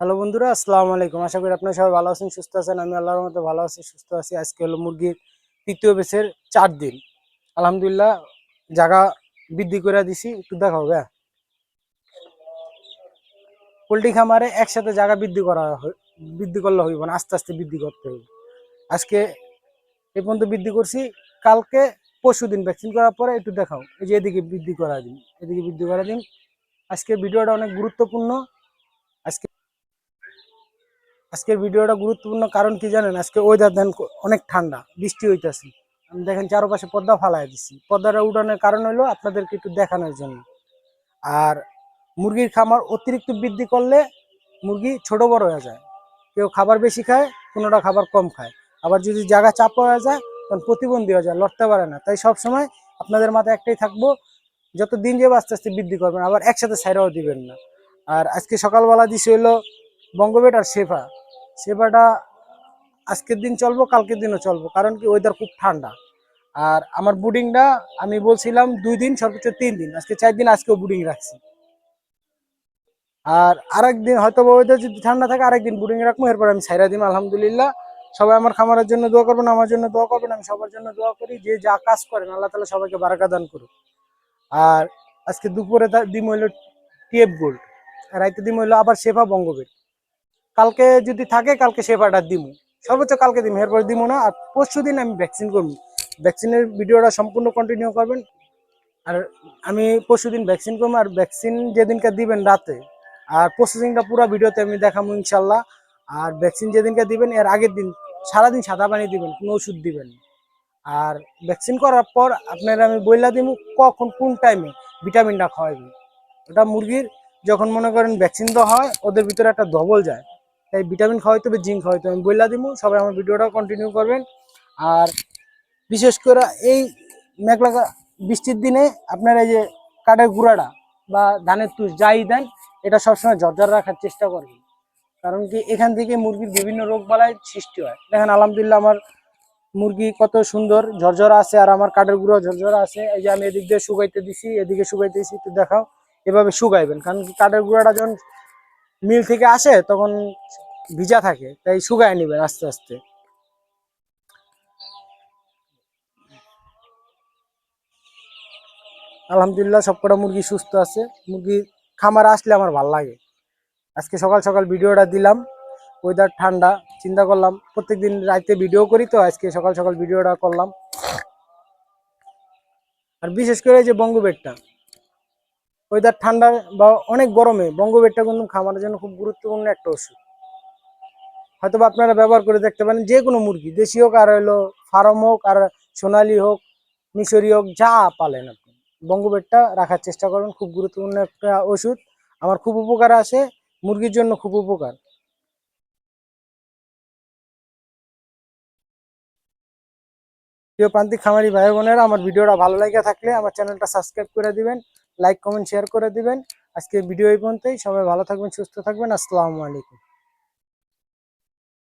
Hello বন্ধুরা, আসসালামু আলাইকুম। আশা করি আপনারা সবাই ভালো আছেন, সুস্থ আছেন। আমি আল্লাহর মতো ভালো আছি, সুস্থ আছি। আজকে হলো মুরগির তৃতীয় বেচের চার দিন। আলহামদুলিল্লাহ, জায়গা বৃদ্ধি করে দিছি, একটু দেখাও হ্যাঁ। পোলট্রি খামারে একসাথে জায়গা বৃদ্ধি করা বৃদ্ধি করলে হইব না, আস্তে আস্তে বৃদ্ধি করতে হবে আজকে এ পর্যন্ত বৃদ্ধি করছি, কালকে পরশু দিন ভ্যাকসিন করার পরে একটু দেখাও, এই যে এদিকে বৃদ্ধি করা দিন, এদিকে বৃদ্ধি করা দিন। আজকে ভিডিওটা অনেক গুরুত্বপূর্ণ। আজকে আজকের ভিডিওটা গুরুত্বপূর্ণ কারণ কি জানেন? আজকে ওয়েদার দেন অনেক ঠান্ডা, বৃষ্টি হইতাছে। আমি দেখেন চারপাশে পর্দা ফালাই দিছি। পর্দাটা উঠানোর কারণ হলো আপনাদেরকে একটু দেখানোর জন্য। আর মুরগির খামার অতিরিক্ত বৃদ্ধি করলে মুরগি ছোট বড় হয়ে যায়। কেউ খাবার বেশি খায়, কোনোটা খাবার কম খায়। আবার যদি জায়গা চাপ হয়ে যায়, তখন প্রতিবন্ধী হয়ে যায়, লড়তে পারে না। তাই সব সময় আপনাদের মাথায় একটাই থাকব, যত দিন যাবে আস্তে আস্তে বৃদ্ধি করবেন, আবার একসাথে সাইরাও দিবেন না। আর আজকে সকালবেলা দিছে হলো বঙ্গবেট আর শেফা। সেবাটা আজকের দিন চলবো, কালকের দিনও চলবো, কারণ কি ওয়েদার খুব ঠান্ডা। আর আমার বুডিংটা আমি বলছিলাম দুই দিন, সর্বোচ্চ তিন দিন, আজকে চার দিন আজকেও বুডিং রাখছি। আর আরেক দিন হয়তো ওয়েদার যদি ঠান্ডা থাকে আরেকদিন বুডিং রাখব, এরপর আমি সাইরা দিম, আলহামদুলিল্লাহ। সবাই আমার খামারের জন্য দোয়া করবেন, আমার জন্য দোয়া করবেন, আমি সবার জন্য দোয়া করি, যে যা কাজ করেন, আল্লাহ তালা সবাইকে বারাকা দান করুক। আর আজকে দুপুরে দিম হইল টিএফ গোল্ড রাইতে দিম হইল আবার শেফা বঙ্গবেট কালকে যদি থাকে, কালকে সেবাটা দিমু। সর্বোচ্চ কালকে দিব এরপর দিব না, আর পরশু দিন আমি ভ্যাকসিন করব ভ্যাকসিনের ভিডিওটা সম্পূর্ণ কন্টিনিউ করবেন। আর আমি পরশু দিন ভ্যাকসিন করব আর ভ্যাকসিন যেদিনকে দিবেন রাতে, আর প্রসেসিংটা পুরো ভিডিওতে আমি দেখাবো ইনশাল্লাহ। আর ভ্যাকসিন যেদিনকে দিবেন, এর আগের দিন, সারাদিন সাদা পানি দিবেন, কোনো ওষুধ দিবেন আর ভ্যাকসিন করার পর আপনারা আমি বইলা দিব কখন, কোন টাইমে ভিটামিনটা খাওয়াইবেন। ওটা মুরগির যখন মনে করেন ভ্যাকসিন দেওয়া হয়, ওদের ভিতরে একটা ধবল যায়। তাই ভিটামিন খাওয়াইতে হবে জিঙ্ক খাওয়াইতে হবে আমি বইলা দিব সবাই আমার ভিডিওটা কন্টিনিউ করবেন। আর বিশেষ করে এই মেঘলা বৃষ্টির দিনে আপনার এই যে কাঠের গুঁড়াটা বা ধানের তুষ যাই দেন, এটা সবসময় ঝরঝর রাখার চেষ্টা করবেন। কারণ কি, এখান থেকে মুরগির বিভিন্ন রোগ বালাই সৃষ্টি হয়। দেখেন, আলহামদুলিল্লাহ আমার মুরগি কত সুন্দর ঝরঝরা আছে, আর আমার কাঠের গুঁড়ো ঝরঝরা আছে। এই যে আমি এদিক দিয়ে শুকাইতে দিছি, এদিকে শুকাইতে দিছি একটু দেখাও, এভাবে শুকাইবেন। কারণ কি, কাঠের গুঁড়াটা যখন মিল থেকে আসে, তখন ভিজা থাকে, তাই শুকায় নেবেন আস্তে আস্তে। আলহামদুলিল্লাহ সবকটা মুরগি সুস্থ আছে। মুরগি খামার আসলে আমার ভালো লাগে। আজকে সকাল সকাল ভিডিওটা দিলাম ওয়েদার ঠান্ডা, চিন্তা করলাম, প্রত্যেকদিন রাতে ভিডিও করি তো, আজকে সকাল সকাল ভিডিওটা করলাম। আর বিশেষ করে যে বঙ্গবেটটা ওয়েদার ঠান্ডা বা অনেক গরমে বঙ্গবেটটা কিন্তু খামারের জন্য খুব গুরুত্বপূর্ণ একটা ওষুধ। হয়তো আপনারা ব্যবহার করে দেখতে পারেন, যে কোনো মুরগি, দেশি হোক আর হলো ফার্ম হোক আর সোনালি হোক, মিশরি হোক, যা পালেন আপনি। বঙ্গবেটটা রাখার চেষ্টা করবেন খুব গুরুত্বপূর্ণ একটা ওষুধ। আমার খুব উপকার আসে, মুরগির জন্য খুব উপকার। প্রিয় প্রান্তিক খামারি ভাই বোনেরা, আমার ভিডিওটা ভালো লাগে থাকলে আমার চ্যানেলটা সাবস্ক্রাইব করে দিবেন, লাইক, কমেন্ট, শেয়ার করে দিবেন। আজকে ভিডিও এই পর্যন্তই, সবাই ভালো থাকবেন, সুস্থ থাকবেন, আসসালামু আলাইকুম।